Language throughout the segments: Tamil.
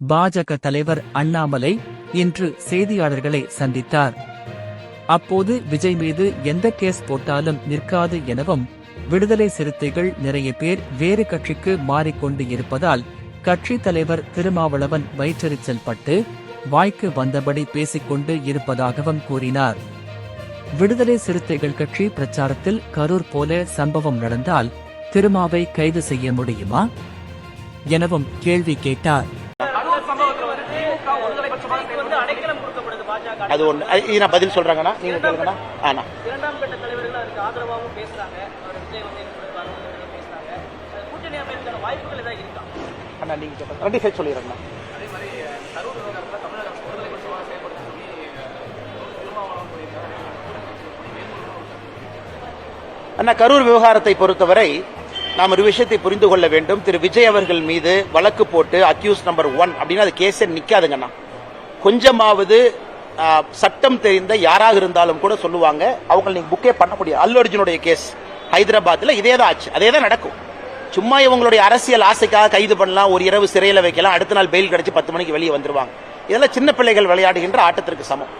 பாஜக தலைவர் அண்ணாமலை இன்று செய்தியாளர்களை சந்தித்தார். அப்போது விஜய் மீது எந்த கேஸ் போட்டாலும் நிற்காது எனவும் விடுதலை சிறுத்தைகள் நிறைய பேர் வேறு கட்சிக்கு மாறிக்கொண்டு இருப்பதால் கட்சி தலைவர் திருமாவளவன் வயிற்றெரிச்சல் பட்டு வாய்க்கு வந்தபடி பேசிக்கொண்டு இருப்பதாகவும் கூறினார். விடுதலை சிறுத்தைகள் கட்சி பிரச்சாரத்தில் கரூர் போல சம்பவம் நடந்தால் திருமாவை கைது செய்ய முடியுமா? எனவும் கேள்வி கேட்டார் கரூர் சம்பவத்துல வந்து திமுக ஒருதலை பட்சமாக வந்து அடைக்கலம் கொடுக்கப்படுது பாஜக அது ஒண்ணு. இது நான் பதில் சொல்றாங்கண்ணா. நீங்க கேளுங்கண்ணா. ஆனா இரண்டாம் கட்ட தலைவர்கள் அதுக்கு ஆதரவாகவும் அது கூட்டணி அமைப்புக்கான வாய்ப்புகள் ஏதாவது இருக்கா? அண்ணா நீங்க சொல்லுங்க ரெண்டு சைட் சொல்லிடுறேண்ணா அண்ணா கரூர் விவகாரத்தை பொறுத்தவரை நாம் ஒரு விஷயத்தை புரிந்து கொள்ள வேண்டும். திரு. விஜய் அவர்கள் மீது வழக்கு போட்டு அக்யூஸ் நம்பர் ஒன் அப்படின்னு அது கேஸே நிக்காதுங்கண்ணா. கொஞ்சமாவது சட்டம் தெரிந்த யாராக இருந்தாலும் கூட சொல்லுவாங்க அவங்க நீங்க புக்கே பண்ண முடியாது அல்லு அர்ஜுனுடைய கேஸ் ஹைதராபாத்ல இதே தான் ஆச்சு அதே தான் நடக்கும். சும்மா இவங்களுடைய அரசியல் ஆசைக்காக கைது பண்ணலாம் ஒரு இரவு சிறையில் வைக்கலாம் அடுத்த நாள் பெயில் கிடைச்சி பத்து மணிக்கு வெளியே வந்துருவாங்க. இதெல்லாம் சின்ன பிள்ளைகள் விளையாடுகின்ற ஆட்டத்திற்கு சமம்.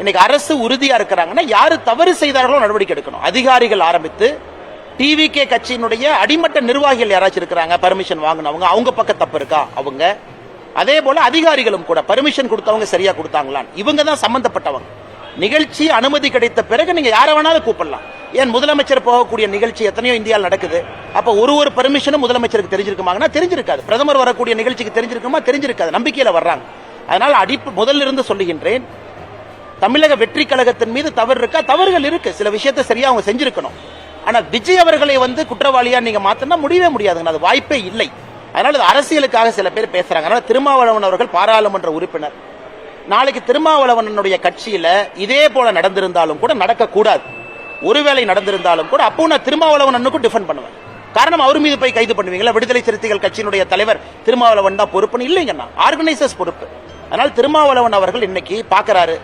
இன்னைக்கு அரசு உறுதியா இருக்கிறாங்கன்னா யாரு தவறு செய்தார்களோ நடவடிக்கை எடுக்கணும். அதிகாரிகள் ஆரம்பித்து டிவிகே கட்சியினுடைய அடிமட்ட நிர்வாகிகள் யாராச்சும் இருக்கிறாங்க பர்மிஷன் வாங்கினவங்க அவங்க பக்கம் தப்பு இருக்கா? அவங்க அதே போல அதிகாரிகளும் கூட பர்மிஷன் கொடுத்தவங்க சரியா கொடுத்தாங்களான்னு. இவங்க தான் சம்பந்தப்பட்டவங்க. நிகழ்ச்சி அனுமதி கிடைத்த பிறகு நீங்க யாரை வேணாலும் கூப்பிடலாம். ஏன் முதலமைச்சர் போகக்கூடிய நிகழ்ச்சி எத்தனையோ இந்தியாவில் நடக்குது. அப்ப ஒரு ஒரு பர்மிஷனும் முதலமைச்சருக்கு தெரிஞ்சிருக்குமாங்கன்னா தெரிஞ்சிருக்காது. பிரதமர் வரக்கூடிய நிகழ்ச்சிக்கு தெரிஞ்சிருக்குமா? தெரிஞ்சிருக்காது. நம்பிக்கையில வர்றாங்க. அதனால அடிப்பு முதல்ல இருந்து சொல்லுகின்றேன். தமிழக வெற்றி கழகத்தின் மீது தவறு இருக்கா? தவறுகள் இருக்கு. சில விஷயத்தை சரியா அவங்க செஞ்சிருக்கணும். ஆனா விஜய் அவர்களை வந்து குற்றவாளியா நீங்க மாத்தினா முடியவே முடியாதுங்க. அது வாய்ப்பே இல்லை. அதனால இது அரசியலுக்காக சில பேர் பேசுறாங்க. அதனால திருமாவளவன் அவர்கள் பாராளுமன்ற உறுப்பினர். நாளைக்கு திருமாவளவனுடைய கட்சியில இதே போல நடந்திருந்தாலும் கூட நடக்கக்கூடாது. ஒருவேளை நடந்திருந்தாலும் கூட அப்போ நான் திருமாவளவனுக்கும் டிஃபெண்ட் பண்ணுவேன். காரணம் அவர் மீது போய் கைது பண்ணுவீங்களா? விடுதலை சிறுத்தைகள் கட்சியினுடைய தலைவர் திருமாவளவன் தான் பொறுப்புன்னு இல்லைங்கண்ணா. ஆர்கனைசர்ஸ் பொறுப்பு. அதனால் திருமாவளவன் அவர்கள் இன்னைக்கு பாக்குறாரு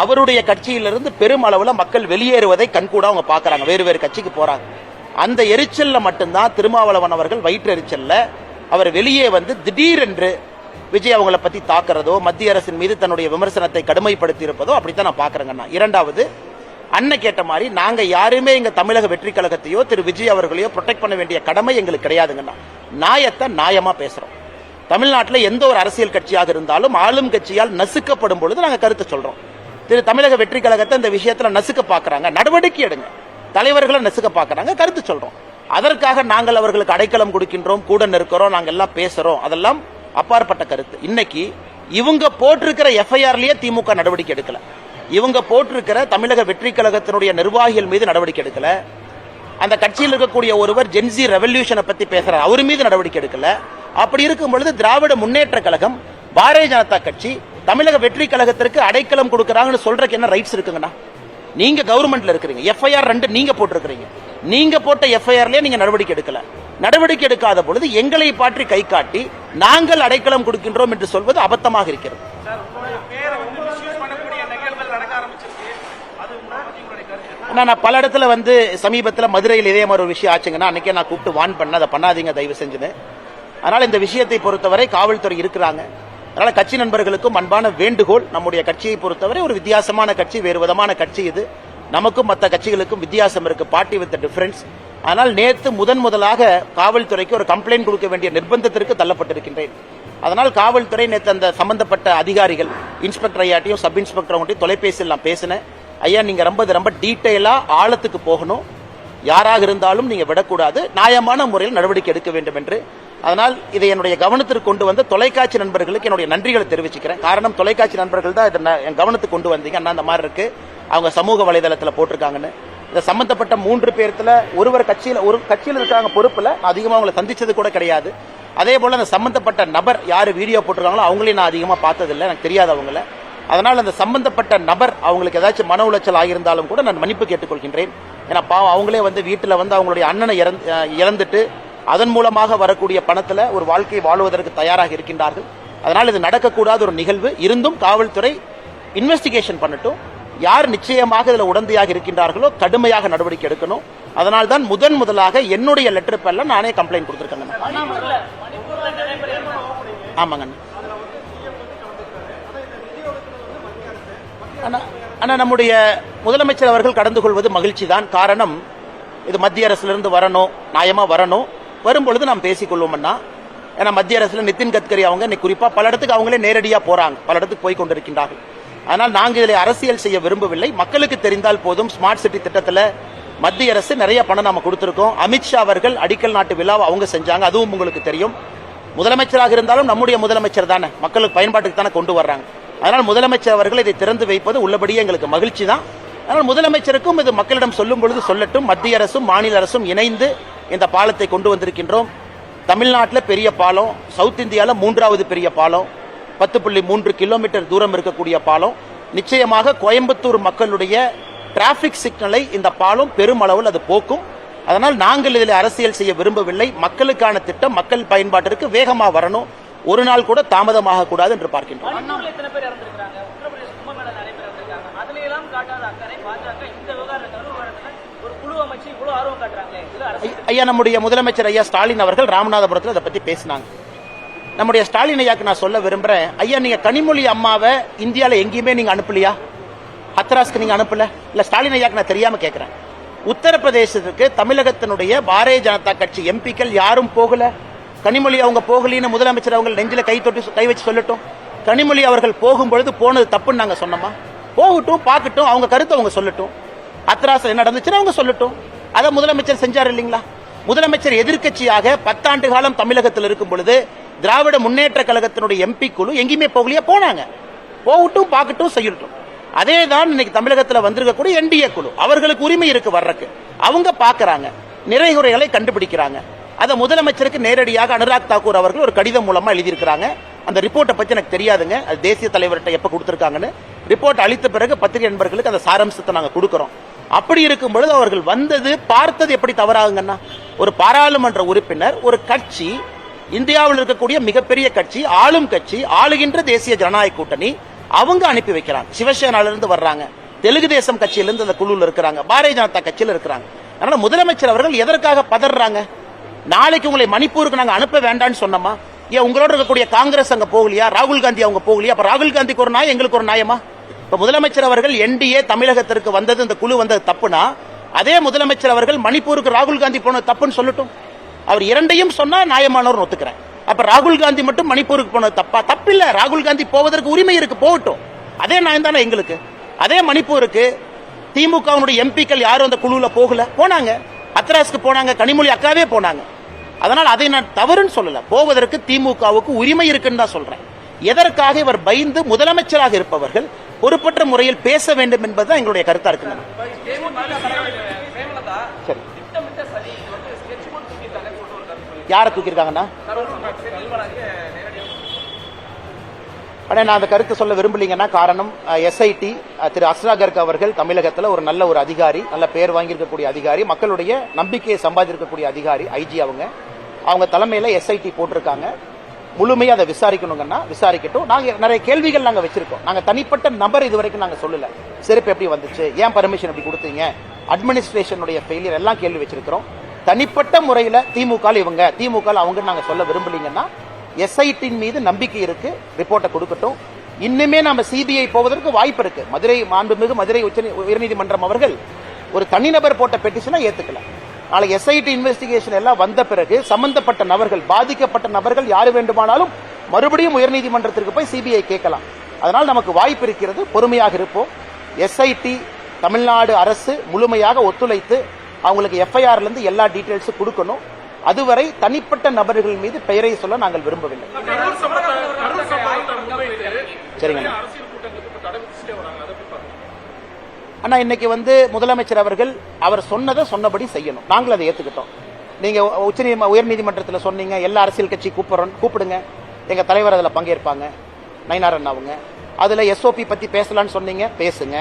அவருடைய கட்சியிலிருந்து பெரும் அளவுல மக்கள் வெளியேறுவதை கண்கூட அவங்க பாக்குறாங்க வேறு வேறு கட்சிக்கு போறாங்க. அந்த எரிச்சல்ல மட்டும்தான் திருமாவளவன் அவர்கள் வயிற்று எரிச்சல்ல அவர் வெளியே வந்து திடீரென்று விஜய் அவங்கள பத்தி தாக்குறதோ மத்திய அரசின் மீது தன்னுடைய விமர்சனத்தை கடுமைப்படுத்தி இருப்பதோ அப்படித்தான் நான் பாக்குறேங்கண்ணா இரண்டாவது அண்ணன் கேட்ட மாதிரி நாங்க யாருமே எங்க தமிழக வெற்றி கழகத்தையோ திரு விஜய் அவர்களையோ ப்ரொடெக்ட் பண்ண வேண்டிய கடமை எங்களுக்கு கிடையாதுங்கண்ணா நியாயத்தை நியாயமா பேசுறோம். தமிழ்நாட்டில் எந்த ஒரு அரசியல் கட்சியாக இருந்தாலும் ஆளும் கட்சியால் நசுக்கப்படும் பொழுது நாங்கள் கருத்து சொல்றோம். திரு தமிழக வெற்றி கழகத்தை இந்த விஷயத்தில் நசுக்க பார்க்குறாங்க. நடவடிக்கை எடுங்க. தலைவர்களை நசுக்க பார்க்குறாங்க. கருத்து சொல்றோம். அதற்காக நாங்கள் அவர்களுக்கு அடைக்கலம் கொடுக்கின்றோம் கூட நிற்கிறோம் நாங்க எல்லாம் பேசுறோம். அதெல்லாம் அப்பாற்பட்ட கருத்து. இன்னைக்கு இவங்க போட்டிருக்கிற எஃப்ஐஆர்லயே திமுக நடவடிக்கை எடுக்கல. இவங்க போட்டிருக்கிற தமிழக வெற்றி கழகத்தினுடைய நிர்வாகிகள் மீது நடவடிக்கை எடுக்கல. அந்த கட்சியில் இருக்கக்கூடிய ஒருவர் ஜென்சி ரெவல்யூஷனை பத்தி பேசுறார். அவர் மீது நடவடிக்கை எடுக்கல. அப்படி இருக்கும் பொழுது திராவிட முன்னேற்ற கழகம் பாரதிய ஜனதா கட்சி தமிழக வெற்றி கழகத்திற்கு அடைக்கலம் கொடுக்கறாங்கன்னு சொல்றதுக்கு என்ன ரைட்ஸ் இருக்குங்கண்ணா? நீங்க கவர்மெண்ட்ல இருக்கிறீங்க. எஃப்ஐஆர் ரெண்டு நீங்க போட்டிருக்கிறீங்க. நீங்க போட்ட எஃப்ஐஆர்லயே நீங்க நடவடிக்கை எடுக்கல. நடவடிக்கை எடுக்காத பொழுது எங்களை பாற்றி கை காட்டி நாங்கள் அடைக்கலம் கொடுக்கின்றோம் என்று சொல்வது அபத்தமாக இருக்கிறது. நான் பல இடத்துல வந்து சமீபத்துல மதுரையில் இதே மாதிரி ஒரு விஷயம் ஆச்சுங்கன்னா அன்னைக்கே நான் கூப்பிட்டு வான் பண்ண அதை பண்ணாதீங்க தயவு செஞ்சுன்னு அதனால இந்த விஷயத்தை பொறுத்தவரை காவல்துறை இருக்கிறாங்க. அதனால கட்சி நண்பர்களுக்கும் அன்பான வேண்டுகோள். நம்முடைய கட்சியை பொறுத்தவரை ஒரு வித்தியாசமான கட்சி வேறு விதமான கட்சி இது. நமக்கும் மற்ற கட்சிகளுக்கும் வித்தியாசம் இருக்கு. பார்ட்டி வித் டிஃபரன்ஸ் ஆனால் நேற்று முதன் முதலாக காவல்துறைக்கு ஒரு கம்ப்ளைண்ட் கொடுக்க வேண்டிய நிர்பந்தத்திற்கு தள்ளப்பட்டிருக்கின்றேன். அதனால் காவல்துறை நேற்று அந்த சம்பந்தப்பட்ட அதிகாரிகள் இன்ஸ்பெக்டர் ஐயாட்டையும் சப் இன்ஸ்பெக்டர் அவங்கள்ட்டையும் தொலைபேசியில் நான் பேசினேன். ஐயா நீங்க ரொம்ப இது ரொம்ப டீட்டெயிலாக ஆழத்துக்கு போகணும். யாராக இருந்தாலும் நீங்க விடக்கூடாது. நியாயமான முறையில் நடவடிக்கை எடுக்க வேண்டும் என்று அதனால் இதை என்னுடைய கவனத்திற்கு கொண்டு வந்த தொலைக்காட்சி நண்பர்களுக்கு என்னுடைய நன்றிகளை தெரிவிச்சுக்கிறேன். காரணம் தொலைக்காட்சி நண்பர்கள் தான் இதை நான் என் கவனத்துக்கு கொண்டு வந்தீங்க. அண்ணா அந்த மாதிரி இருக்கு. அவங்க சமூக வலைதளத்தில் போட்டிருக்காங்கன்னு. இந்த சம்பந்தப்பட்ட மூன்று பேர்த்துல ஒருவர் கட்சியில் ஒரு கட்சியில் இருக்காங்க பொறுப்பில் அதிகமாக அவங்கள அவங்களை சந்திச்சது கூட கிடையாது. அதே போல் அந்த சம்பந்தப்பட்ட நபர் யார் வீடியோ போட்டிருக்காங்களோ அவங்களையும் நான் அதிகமாக பார்த்ததில்லை. எனக்கு தெரியாது அவங்கள. அதனால் அந்த சம்பந்தப்பட்ட நபர் அவங்களுக்கு ஏதாச்சும் மன உளைச்சல் ஆகியிருந்தாலும் கூட நான் மன்னிப்பு கேட்டுக்கொள்கின்றேன். ஏன்னா பாவம் அவங்களே வந்து வீட்டில் வந்து அவங்களுடைய அண்ணனை இறந்து இறந்துட்டு அதன் மூலமாக வரக்கூடிய பணத்தில் ஒரு வாழ்க்கை வாழ்வதற்கு தயாராக இருக்கின்றார்கள். அதனால் இது நடக்கக்கூடாத ஒரு நிகழ்வு. இருந்தும் காவல்துறை இன்வெஸ்டிகேஷன் பண்ணட்டும். யார் நிச்சயமாக இதில் உடந்தையாக இருக்கின்றார்களோ கடுமையாக நடவடிக்கை எடுக்கணும். அதனால் தான் முதன் முதலாக என்னுடைய லெட்டர் பேரில் நானே கம்ப்ளைண்ட் கொடுத்துருக்கேங்க ஆமாங்க ஆனால் நம்முடைய முதலமைச்சர் அவர்கள் கடந்து கொள்வது மகிழ்ச்சி தான் காரணம் இது மத்திய அரசிலிருந்து வரணும் நியாயமாக வரணும். வரும்பொழுது நாம் பேசிக்கொள்வோம்னா ஏன்னா மத்திய அரசில் நிதின் கட்கரி அவங்க இன்னைக்கு குறிப்பாக பல இடத்துக்கு அவங்களே நேரடியாக போகிறாங்க பல இடத்துக்கு போய் கொண்டிருக்கின்றார்கள். ஆனால் நாங்கள் இதில் அரசியல் செய்ய விரும்பவில்லை. மக்களுக்கு தெரிந்தால் போதும். ஸ்மார்ட் சிட்டி திட்டத்தில் மத்திய அரசு நிறைய பணம் நாம கொடுத்துருக்கோம். அமித்ஷா அவர்கள் அடிக்கல் நாட்டு விழாவை அவங்க செஞ்சாங்க. அதுவும் உங்களுக்கு தெரியும். முதலமைச்சராக இருந்தாலும் நம்முடைய முதலமைச்சர் தானே. மக்களுக்கு பயன்பாட்டுக்கு தானே கொண்டு வர்றாங்க. அதனால் முதலமைச்சர் அவர்கள் இதை திறந்து வைப்பது உள்ளபடியே எங்களுக்கு மகிழ்ச்சி தான். அதனால் முதலமைச்சருக்கும் இது மக்களிடம் சொல்லும் பொழுது சொல்லட்டும் மத்திய அரசும் மாநில அரசும் இணைந்து இந்த பாலத்தை கொண்டு வந்திருக்கின்றோம். தமிழ்நாட்டில் பெரிய பாலம் சவுத் இந்தியாவில் மூன்றாவது பெரிய பாலம் பத்து புள்ளி மூன்று கிலோமீட்டர் தூரம் இருக்கக்கூடிய பாலம். நிச்சயமாக கோயம்புத்தூர் மக்களுடைய டிராபிக் சிக்னலை இந்த பாலம் பெருமளவில் அது போக்கும். அதனால் நாங்கள் இதில் அரசியல் செய்ய விரும்பவில்லை. மக்களுக்கான திட்டம் மக்கள் பயன்பாட்டிற்கு வேகமாக வரணும். ஒரு நாள் கூட தாமதமாக கூடாது என்று பார்க்கின்றோம் மணிப்பூர்ல எத்தனை பேர் இறந்திருக்காங்க உத்தரப்பிரதேச கும்பமேளா நிறைய பேர் இறந்திருக்காங்க அதுல எல்லாம் காட்டாத அக்கறை பாஜக இந்த விவகாரத்துல விவகாரத்துல ஒரு குழு அமைச்சு இவ்வளவு ஆர்வம் காட்டுறாங்களே இதுல அரசு ஐ- ஐயா நம்முடைய முதலமைச்சர் ஐயா ஸ்டாலின் அவர்கள் ராமநாதபுரத்தில் அதை பத்தி பேசினாங்க. நம்முடைய ஸ்டாலின் ஐயாக்கு நான் சொல்ல விரும்புறேன். ஐயா நீங்க கனிமொழி அம்மாவை இந்தியாவில் எங்கேயுமே நீங்க அனுப்பலையா? ஹத்ராஸ்க்கு நீங்க அனுப்பல? இல்ல ஸ்டாலின் ஐயாக்கு நான் தெரியாம கேட்குறேன் உத்தரப்பிரதேசத்துக்கு தமிழகத்தினுடைய பாரதிய ஜனதா கட்சி எம்பிக்கள் யாரும் போகல. கனிமொழி அவங்க போகலின்னு முதலமைச்சர் அவங்க நெஞ்சில கை தொட்டு கை வச்சு சொல்லட்டும். கனிமொழி அவர்கள் போகும்பொழுது போனது தப்புன்னு நாங்கள் சொன்னோமா? போகட்டும் பார்க்கட்டும் அவங்க கருத்தை அவங்க சொல்லட்டும். அத்ராஸ் என்ன நடந்துச்சுன்னு அவங்க சொல்லட்டும். அதை முதலமைச்சர் செஞ்சார் இல்லைங்களா? முதலமைச்சர் எதிர்க்கட்சியாக பத்தாண்டு காலம் தமிழகத்தில் இருக்கும் பொழுது திராவிட முன்னேற்ற கழகத்தினுடைய எம்பி குழு எங்கேயுமே போகலையா போனாங்க. போகட்டும் பார்க்கட்டும் செய்யட்டும். அதே தான் இன்னைக்கு தமிழகத்தில் வந்திருக்கக்கூடிய என்டிஏ குழு. அவர்களுக்கு உரிமை இருக்கு வர்றக்கு அவங்க பார்க்குறாங்க. நிறைகுறைகளை கண்டுபிடிக்கிறாங்க. அதை முதலமைச்சருக்கு நேரடியாக அனுராக் தாக்கூர் அவர்கள் ஒரு கடிதம் மூலமாக எழுதியிருக்கிறாங்க. அந்த ரிப்போர்ட்டை பற்றி எனக்கு தெரியாதுங்க. அது தேசிய தலைவர்கிட்ட எப்போ கொடுத்துருக்காங்கன்னு. ரிப்போர்ட் அளித்த பிறகு பத்திரிகை நண்பர்களுக்கு அந்த சாராம்சத்தை நாங்கள் கொடுக்குறோம். அப்படி இருக்கும் பொழுது அவர்கள் வந்தது பார்த்தது எப்படி தவறாகுங்கன்னா ஒரு பாராளுமன்ற உறுப்பினர் ஒரு கட்சி இந்தியாவில் இருக்கக்கூடிய மிகப்பெரிய கட்சி ஆளும் கட்சி ஆளுகின்ற தேசிய ஜனநாயக கூட்டணி அவங்க அனுப்பி வைக்கிறாங்க. சிவசேனால இருந்து வர்றாங்க. தெலுங்கு தேசம் கட்சியிலிருந்து அந்த குழுல இருக்கிறாங்க. பாரதிய ஜனதா கட்சியில இருக்கிறாங்க. அதனால முதலமைச்சர் அவர்கள் எதற்காக பதறாங்க? நாளைக்கு உங்களை மணிப்பூருக்கு நாங்க அனுப்ப வேண்டாம்னு சொன்னோமா? ஏன் உங்களோட இருக்கக்கூடிய காங்கிரஸ் அங்க போகலையா? ராகுல் காந்தி அவங்க போகலையா? அப்ப ராகுல் காந்திக்கு ஒரு நாய் எங்களுக்கு ஒரு நியாயமா இப்போ முதலமைச்சர் அவர்கள் என்டிஏ தமிழகத்திற்கு வந்தது இந்த குழு வந்தது தப்புனா அதே முதலமைச்சர் அவர்கள் மணிப்பூருக்கு ராகுல் காந்தி போனது தப்புன்னு சொல்லட்டும். அவர் இரண்டையும் சொன்னா நியாயமானவர் ஒத்துக்கிறேன். அப்ப ராகுல் காந்தி மட்டும் மணிப்பூருக்கு போனது தப்பா? தப்பில்ல. ராகுல் காந்தி போவதற்கு உரிமை இருக்கு போகட்டும். அதே நியாயம் தானே எங்களுக்கு. அதே மணிப்பூருக்கு திமுகவினுடைய எம்பிக்கள் யாரும் அந்த குழுவில் போகல. போனாங்க. அத்ராஸ்க்கு போனாங்க கனிமொழி அக்காவே போனாங்க. அதனால் அதை நான் தவறுன்னு சொல்லல. போவதற்கு திமுகவுக்கு உரிமை இருக்குன்னு தான் சொல்றேன். எதற்காக இவர் பயந்து முதலமைச்சராக இருப்பவர்கள் பொறுப்பற்ற முறையில் பேச வேண்டும் என்பதுதான் எங்களுடைய கருத்தா இருக்கு. சரி. யாரை தூக்கியிருக்காங்கன்னா? ஆனா நான் அந்த கருத்தை சொல்ல விரும்பலீங்கன்னா காரணம் எஸ்ஐடி திரு அஸ்ராகர்க் அவர்கள் தமிழகத்தில் ஒரு நல்ல ஒரு அதிகாரி நல்ல பேர் வாங்கியிருக்கக்கூடிய அதிகாரி மக்களுடைய நம்பிக்கையை சம்பாதிச்சிருக்கக்கூடிய அதிகாரி ஐஜி அவங்க. அவங்க தலைமையில் எஸ்ஐடி போட்டிருக்காங்க. முழுமையாக அதை விசாரிக்கணுங்கன்னா விசாரிக்கட்டும். நாங்கள் நிறைய கேள்விகள் நாங்கள் வச்சுருக்கோம். நாங்கள் தனிப்பட்ட நபர் இது வரைக்கும் நாங்கள் சொல்லலை. செருப்பு எப்படி வந்துச்சு? ஏன் பர்மிஷன் எப்படி கொடுத்தீங்க? அட்மினிஸ்ட்ரேஷனுடைய ஃபெயிலியர் எல்லாம் கேள்வி வச்சுருக்கிறோம். தனிப்பட்ட முறையில் திமுக இவங்க திமுக அவங்க நாங்கள் சொல்ல விரும்பலீங்கன்னா எஸ்ஐடின் மீது நம்பிக்கை இருக்கு. ரிப்போர்ட்டை கொடுக்கட்டும். இன்னுமே நம்ம சிபிஐ போவதற்கு வாய்ப்பு இருக்கு. மதுரை மாண்புமிகு மதுரை உச்ச உயர்நீதிமன்றம் அவர்கள் ஒரு தனிநபர் போட்ட பெட்டிஷனை ஏத்துக்கல. நாளை எஸ்ஐடி இன்வெஸ்டிகேஷன் எல்லாம் வந்த பிறகு சம்பந்தப்பட்ட நபர்கள் பாதிக்கப்பட்ட நபர்கள் யாரு வேண்டுமானாலும் மறுபடியும் உயர்நீதிமன்றத்திற்கு போய் சிபிஐ கேட்கலாம். அதனால் நமக்கு வாய்ப்பு இருக்கிறது பொறுமையாக இருப்போம். எஸ்ஐடி தமிழ்நாடு அரசு முழுமையாக ஒத்துழைத்து அவங்களுக்கு எஃப்ஐஆர்ல இருந்து எல்லா டீடைல்ஸும் கொடுக்கணும். அதுவரை தனிப்பட்ட நபர்கள் மீது பெயரை சொல்ல நாங்கள் விரும்பவில்லை. சரிங்க. அண்ணா இன்னைக்கு வந்து முதலமைச்சர் அவர்கள் அவர் சொன்னதை சொன்னபடி செய்யணும். நாங்கள் அதை ஏற்றுக்கிட்டோம் நீங்கள் உச்ச உயர்நீதிமன்றத்தில் சொன்னீங்க எல்லா அரசியல் கட்சி கூப்பிட்றோம் கூப்பிடுங்க. எங்கள் தலைவர் அதில் பங்கேற்பாங்க. நயினார் அவங்க அதில் எஸ்ஓபி பற்றி பேசலான்னு சொன்னீங்க பேசுங்க.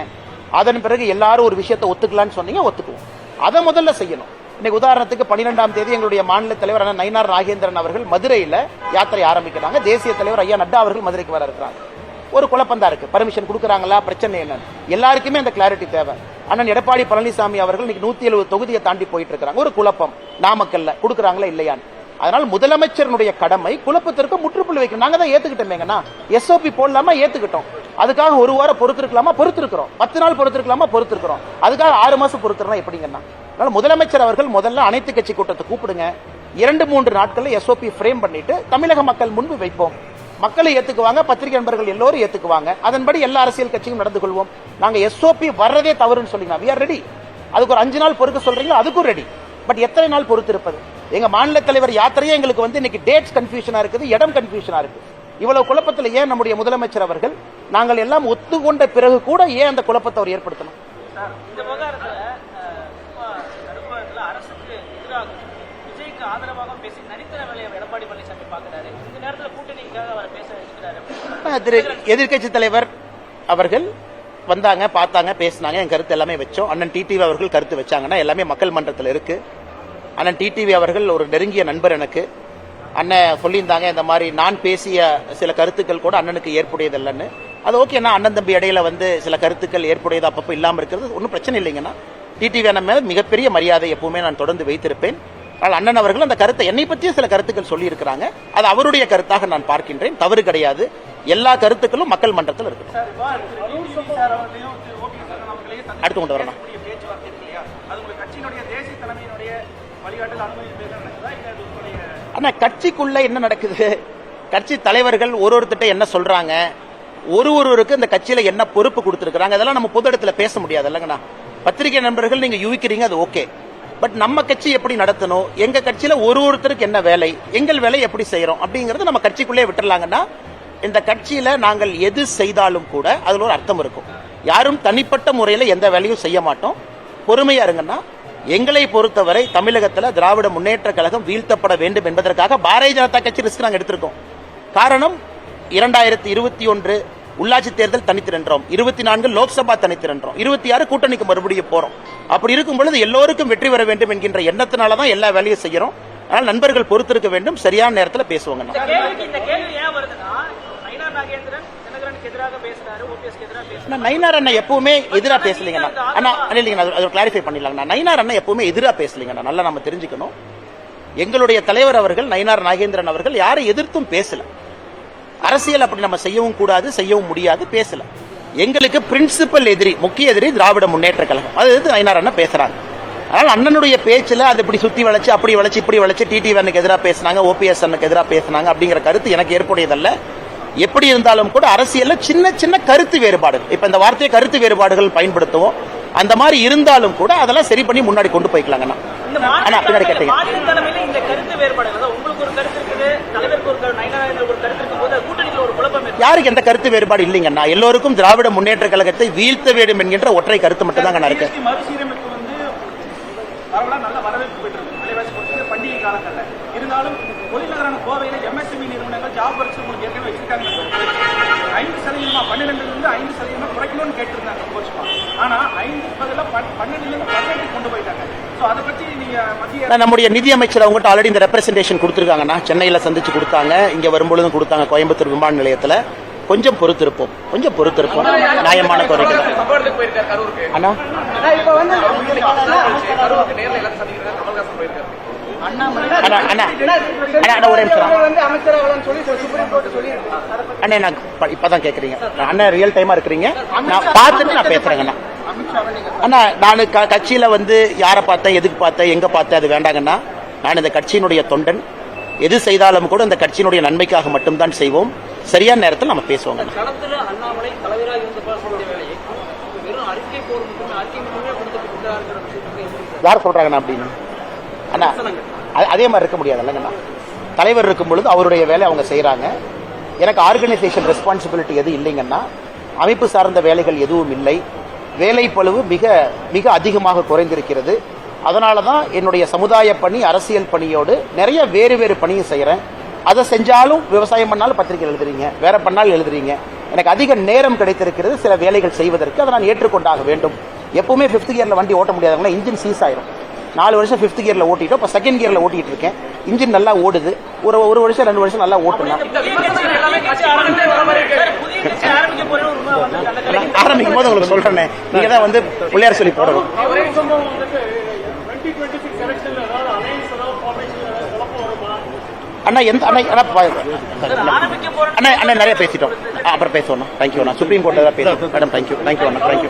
அதன் பிறகு எல்லாரும் ஒரு விஷயத்தை ஒத்துக்கலாம்னு சொன்னீங்க ஒத்துக்குவோம். அதை முதல்ல செய்யணும். இன்னைக்கு உதாரணத்துக்கு பன்னிரெண்டாம் தேதி எங்களுடைய மாநில தலைவர் அண்ணா நயினார் நாகேந்திரன் அவர்கள் மதுரையில் யாத்திரை ஆரம்பிக்கிறாங்க. தேசிய தலைவர் ஐயா நட்டா அவர்கள் மதுரைக்கு வர இருக்கிறாங்க. ஒரு குழப்பம் இருக்கு. பர்மிஷன் கொடுக்குறாங்களா? பிரச்சனை என்னன்னு. எல்லாருக்குமே அந்த கிளாரிட்டி தேவை. அண்ணன் எடப்பாடி பழனிசாமி அவர்கள் இன்னைக்கு நூத்தி எழுபது தொகுதியை தாண்டி போயிட்டு இருக்காங்க ஒரு குழப்பம். நாமக்கல்ல. கொடுக்குறாங்களா இல்லையான்னு. அதனால் முதலமைச்சருடைய கடமை குழப்பத்திற்கு முற்றுப்புள்ளி வைக்கணும். நாங்க தான் ஏத்துக்கிட்டோமேங்கண்ணா எஸ்ஓபி போடலாமா? ஏத்துக்கிட்டோம். அதுக்காக ஒரு வாரம் பொறுத்திருக்கலாமா? பொறுத்திருக்கிறோம். பத்து நாள் பொறுத்திருக்கலாமா? பொறுத்திருக்கிறோம். அதுக்காக ஆறு மாசம் பொறுத்துறா எப்படிங்கண்ணா அதனால முதலமைச்சர் அவர்கள் முதல்ல அனைத்து கட்சி கூட்டத்தை கூப்பிடுங்க. இரண்டு மூன்று நாட்களில் எஸ்ஓபி ஃப்ரேம் பண்ணிட்டு தமிழக மக்கள் முன்பு வைப்போம். மக்களை ஏத்துக்குவாங்க பத்திரிகை நண்பர்கள் எல்லோரும் ஏத்துக்குவாங்க. அதன்படி எல்லா அரசியல் கட்சியும் நடந்து கொள்வோம். நாங்க எஸ்ஓபி வர்றதே தவறுன்னு சொல்லிங்க வி ஆர் ரெடி அதுக்கு ஒரு அஞ்சு நாள் பொறுக்க சொல்றீங்களா? அதுக்கும் ரெடி பட் எத்தனை நாள் பொறுத்து இருப்பது எங்க மாநில தலைவர் யாத்திரையே எங்களுக்கு வந்து இன்னைக்கு டேட்ஸ் கன்ஃபியூஷனா இருக்குது இடம் கன்ஃபியூஷனா இருக்கு இவ்வளவு குழப்பத்தில் ஏன் நம்முடைய முதலமைச்சர் அவர்கள்? நாங்கள் எல்லாம் ஒத்துக்கொண்ட பிறகு கூட ஏன் அந்த குழப்பத்தை அவர் ஏற்படுத்தணும் சார் இந்த விவகாரத்துல அஹ், ரொம்ப கடுப்பாகத்துல அரசுக்கு எதிராக விஜய்க்கு ஆதரவாக பேசி நடித்தன வேலையை எடப்பாடி பழனிசாமி பாக்குறாரு இந்த நேரத்துல கூட்டணிக்காக அவர் பேச இருக்கிறாரு ஆஹ் திரு எதிர்க்கட்சி தலைவர் அவர்கள் வந்தாங்க பார்த்தாங்க பேசினாங்க. என் கருத்து எல்லாமே வச்சோம். அண்ணன் டிடிவி அவர்கள் கருத்து வச்சாங்கன்னா எல்லாமே மக்கள் மன்றத்தில் இருக்கு. அண்ணன் டிடிவி அவர்கள் ஒரு நெருங்கிய நண்பர் எனக்கு. அண்ணன் சொல்லியிருந்தாங்க இந்த மாதிரி நான் பேசிய சில கருத்துக்கள் கூட அண்ணனுக்கு ஏற்புடையதில்லைன்னு. அது ஓகேண்ணா அண்ணன் தம்பி இடையில வந்து சில கருத்துக்கள் ஏற்புடையது அப்பப்போ இல்லாமல் இருக்கிறது ஒன்றும் பிரச்சனை இல்லைங்கண்ணா. டிடிவி அண்ணன் மேல மிகப்பெரிய மரியாதை எப்பவுமே நான் தொடர்ந்து வைத்திருப்பேன். ஆனால் அண்ணன் அவர்கள் அந்த கருத்தை என்னை பற்றிய சில கருத்துக்கள் சொல்லியிருக்கிறாங்க. அது அவருடைய கருத்தாக நான் பார்க்கின்றேன். தவறு கிடையாது. எல்லா கருத்துக்களும் மக்கள் மன்றத்தில் சந்திக்கக்கூடிய அடுத்து கொண்டு வரணும். இருக்கு ஆனா கட்சிக்குள்ள என்ன நடக்குது? கட்சி தலைவர்கள் ஒரு ஒருத்தட்ட என்ன சொல்றாங்க? ஒரு ஒருவருக்கு இந்த கட்சியில என்ன பொறுப்பு கொடுத்திருக்காங்க அதெல்லாம் நம்ம பொது இடத்துல பேச முடியாது இல்லைங்கண்ணா. பத்திரிகை நண்பர்கள் நீங்க யூகிக்கிறீங்க அது ஓகே. பட் நம்ம கட்சி எப்படி நடத்தணும்? எங்க கட்சியில ஒரு ஒருத்தருக்கு என்ன வேலை? எங்கள் வேலை எப்படி செய்யறோம்? அப்படிங்கறது நம்ம கட்சிக்குள்ளே விட்டுறலாங்கன்னா இந்த கட்சியில நாங்கள் எது செய்தாலும் கூட அதுல ஒரு அர்த்தம் இருக்கும். யாரும் தனிப்பட்ட முறையில எந்த வேலையும் செய்ய மாட்டோம். பொறுமையா இருங்கன்னா எங்களை பொறுத்தவரை தமிழகத்தில் திராவிட முன்னேற்ற கழகம் வீழ்த்தப்பட வேண்டும் என்பதற்காக பாரதிய ஜனதா கட்சி ரிஸ்க் நாங்கள் எடுத்திருக்கோம். காரணம் இரண்டாயிரத்தி இருபத்தி ஒன்று உள்ளாட்சி தேர்தல் தனித்து நின்றோம் இருபத்தி நான்கு லோக்சபா தனித்து நின்றோம் இருபத்தி ஆறு கூட்டணிக்கு மறுபடியும் போறோம். அப்படி இருக்கும் பொழுது எல்லோருக்கும் வெற்றி பெற வேண்டும் என்கின்ற எண்ணத்தினால தான் எல்லா வேலையும் செய்யறோம். அதனால் நண்பர்கள் பொறுத்திருக்க வேண்டும். சரியான நேரத்தில் பேசுவாங்க எதிராக எதிராக நயினார் அண்ணன் எப்பவுமே எதிரா பேசலீங்கண்ணா அண்ணா. அண்ணா, இல்லைங்கண்ணா அது- கிளாரிஃபை பண்ணிடலாங்கண்ணா நயினார் எப்பவுமே எதிரா பேசலீங்கண்ணா நல்லா நம்ம தெரிஞ்சுக்கணும். எங்களுடைய தலைவர் அவர்கள் நயினார் நாகேந்திரன் அவர்கள் யாரை எதிர்த்தும் பேசல. அரசியல் அப்படி நம்ம செய்யவும் கூடாது செய்யவும் முடியாது பேசல. எங்களுக்கு பிரின்சிபல் எதிரி முக்கிய எதிரி திராவிட முன்னேற்ற கழகம். அது எதிர்த்து நயினார் அண்ணன் பேசுறாங்க. அதனால அண்ணனுடைய பேச்சுல அது இப்படி சுத்தி வளைச்சு அப்படி வளைச்சு இப்படி வளைச்சு டிடி அண்ணனுக்கு எதிராக பேசினாங்க ஓபிஎஸ் அண்ணனுக்கு எதிராக பேசினாங்க அப்படிங்கிற கருத்து எனக்கு ஏற்புடையதல்ல. எப்படி இருந்தாலும் கூட அரசியல்ல சின்ன சின்ன கருத்து வேறுபாடுகள். இப்ப இந்த வார்த்தையை கருத்து வேறுபாடுகள் பயன்படுத்துவோம். அந்த மாதிரி இருந்தாலும் கூட அதெல்லாம் சரி பண்ணி முன்னாடி கொண்டு போய்க்கலாங்கண்ணா அண்ணா, பின்னாடி கேட்டீங்க. யாருக்கு எந்த கருத்து வேறுபாடு இல்லைங்கண்ணா எல்லோருக்கும் திராவிட முன்னேற்ற கழகத்தை வீழ்த்த வேண்டும் என்கின்ற ஒற்றை கருத்து மட்டும் தான் இருக்கு. பண்டிகை காலங்கள்ல. இருந்தாலும் தொழில்நகரான கோவையில் எம்எஸ்எம்இ நிறுவனங்கள் ஜாப் வச்சு உங்களுக்கு ஏற்கனவே வச்சிருக்காங்க. ஐந்து சதவீதமா பன்னிரெண்டுல இருந்து ஐந்து சதவீதமா குறைக்கணும்னு கேட்டிருந்தாங்க ரொம்ப வருஷமா ஆனா ஐந்து பதிலாக பன்னெண்டுல இருந்து பதினெட்டு கொண்டு போயிட்டாங்க சோ அதை பத்தி நீங்க மத்திய நான் நம்முடைய நிதி அமைச்சர் அவங்ககிட்ட ஆல்ரெடி இந்த ரெப்ரசன்டேஷன் கொடுத்துருக்காங்கண்ணா சென்னையில சந்திச்சு கொடுத்தாங்க இங்க வரும்பொழுதும் கொடுத்தாங்க கோயம்புத்தூர் விமான நிலையத்துல கொஞ்சம் பொறுத்திருப்போம் கொஞ்சம் பொறுத்திருப்போம் நியாயமான கோரிக்கை கரூருக்கு அண்ணா அண்ணா நான் இப்பதான் கேக்குறீங்க. அண்ணா ரியல் டைமா இருக்கிறீங்க. நான் பார்த்துட்டு நான் பேசுறேங்கண்ணா அண்ணா. நான் கட்சியில வந்து யாரை பார்த்தேன் எதுக்கு பார்த்தேன் எங்க பார்த்தேன் அது வேண்டாங்கண்ணா நான் இந்த கட்சியினுடைய தொண்டன். எது செய்தாலும் கூட இந்த கட்சியினுடைய நன்மைக்காக மட்டும்தான் செய்வோம். சரியான நேரத்தில் நம்ம பேசுவோங்க யார் சொல்றாங்கண்ணா அப்படின்னு? அண்ணா அது- அதே மாதிரி இருக்க முடியாது இல்லைங்கண்ணா தலைவர் இருக்கும் பொழுது அவருடைய வேலை அவங்க செய்கிறாங்க எனக்கு ஆர்கனைசேஷன் ரெஸ்பான்சிபிலிட்டி எதுவும் இல்லைங்கன்னா அமைப்பு சார்ந்த வேலைகள் எதுவும் இல்லை. வேலை பழுவு மிக மிக அதிகமாக குறைந்திருக்கிறது. அதனால தான் என்னுடைய சமுதாய பணி அரசியல் பணியோடு நிறைய வேறு வேறு பணியும் செய்கிறேன் அதை செஞ்சாலும் விவசாயம் பண்ணாலும் பத்திரிகை எழுதுறீங்க. வேற பண்ணாலும் எழுதுறீங்க. எனக்கு அதிக நேரம் கிடைத்திருக்கிறது சில வேலைகள் செய்வதற்கு. அதை நான் ஏற்றுக்கொண்டாக வேண்டும். எப்பவுமே ஃபிஃப்த் கியரில் வண்டி ஓட்ட முடியாதவங்களா இன்ஜின் சீஸ் ஆயிரும். நாலு வருஷம் ஃபிஃப்த் கியர்ல ஓட்டிட்டோம். இப்போ செகண்ட் கியர்ல ஓட்டிட்டு இருக்கேன். இன்ஜின் நல்லா ஓடுது. ஒரு ஒரு வருஷம் ரெண்டு வருஷம் நல்லா கலை ஆரம்பிக்கும் போது உங்களுக்கு சொல்றேனே. நீங்க தான் வந்து பிள்ளையார் சொல்லி போடணும். அண்ணா எந்த அண்ணா அண்ணா பா- ஆரம்பிக்க போற அண்ணா அண்ணா நிறைய பேசிட்டோம். அப்புறம் பேசுவோம் தேங்க்யூ அண்ணா. சுப்ரீம் கோர்ட்டில் தான் பேசுவோம். Madam thank you thank you Anna. Thank you